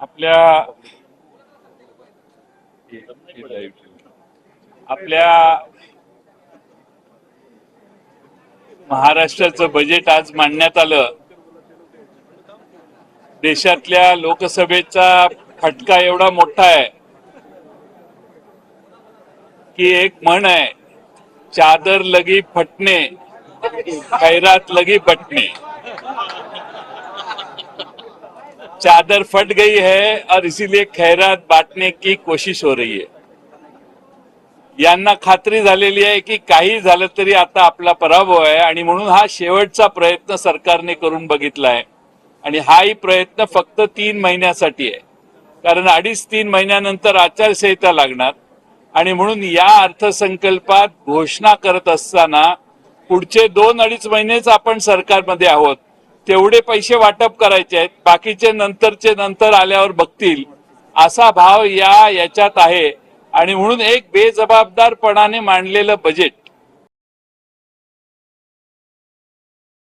आपल्या आपल्या महाराष्ट्राचं बजेट आज मांडण्यात आलं. देशातल्या लोकसभेचा फटका एवढा मोठा आहे की एक म्हण आहे चादर लगी फटणे खैरात लगी बटणे. चादर फट गई है और इसीलिए खैरात बांटने की कोशिश हो रही है। यांना खात्री झालेली आहे की काही झालं तरी आता आपला पराभव आहे आणि म्हणून हा शेवटचा प्रयत्न सरकारने करून बघितला आहे. आणि हाही प्रयत्न फक्त तीन महिन्यासाठी आहे. कारण अडीच तीन महिन्यानंतर आचारसंहिता लागणार आणि म्हणून या अर्थसंकल्पात घोषणा करत असताना पुढचे दोन अडीच महिनेच आपण सरकारमध्ये आहोत. तेवढे पैसे वाटप करायचे आहेत बाकीचे नंतरचे नंतर आल्यावर बघतील. असा भाव या याच्यात आहे. आणि म्हणून एक बेजबाबदारपणाने मांडलेलं बजेट